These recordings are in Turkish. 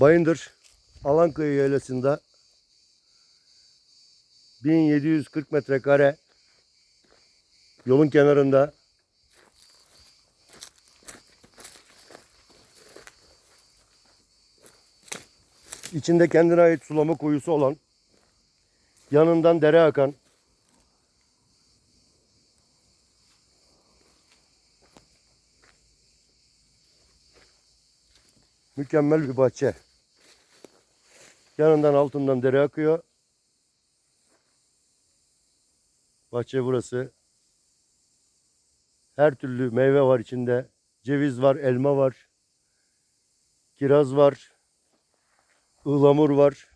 Bayındır Alankaya yaylasında 1740 metrekare yolun kenarında içinde kendine ait sulama kuyusu olan yanından dere akan mükemmel bir bahçe. Yanından altından dere akıyor. Bahçe burası. Her türlü meyve var içinde. Ceviz var, elma var. Kiraz var. ıhlamur var.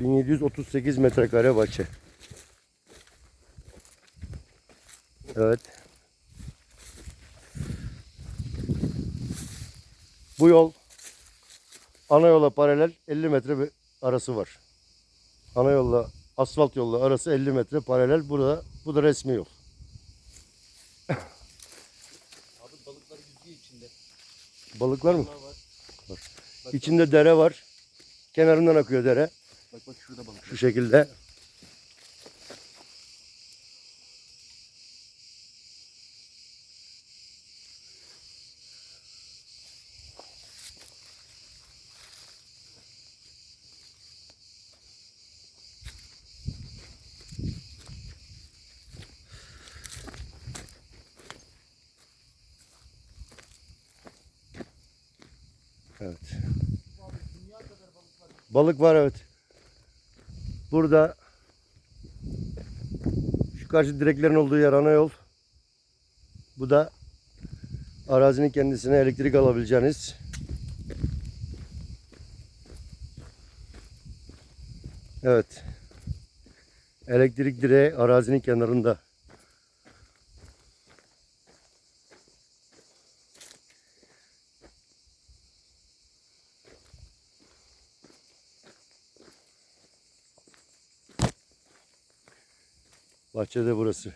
1738 metrekare bahçe. Evet. Bu yol ana yola paralel 50 metre bir arası var. Ana yolla asfalt yolla arası 50 metre paralel. Burada bu da resmi yol. Abi balıklar yüzüyor içinde. Balık var mı? Var. Bak, İçinde dere var. Kenarından akıyor dere. bak bak şurada balık. Şu şekilde. Evet. Balık var evet. Burada şu karşı direklerin olduğu yer ana yol. Bu da arazinin kendisine elektrik alabileceğiniz Evet. Elektrik direği arazinin kenarında. Bahçede burası.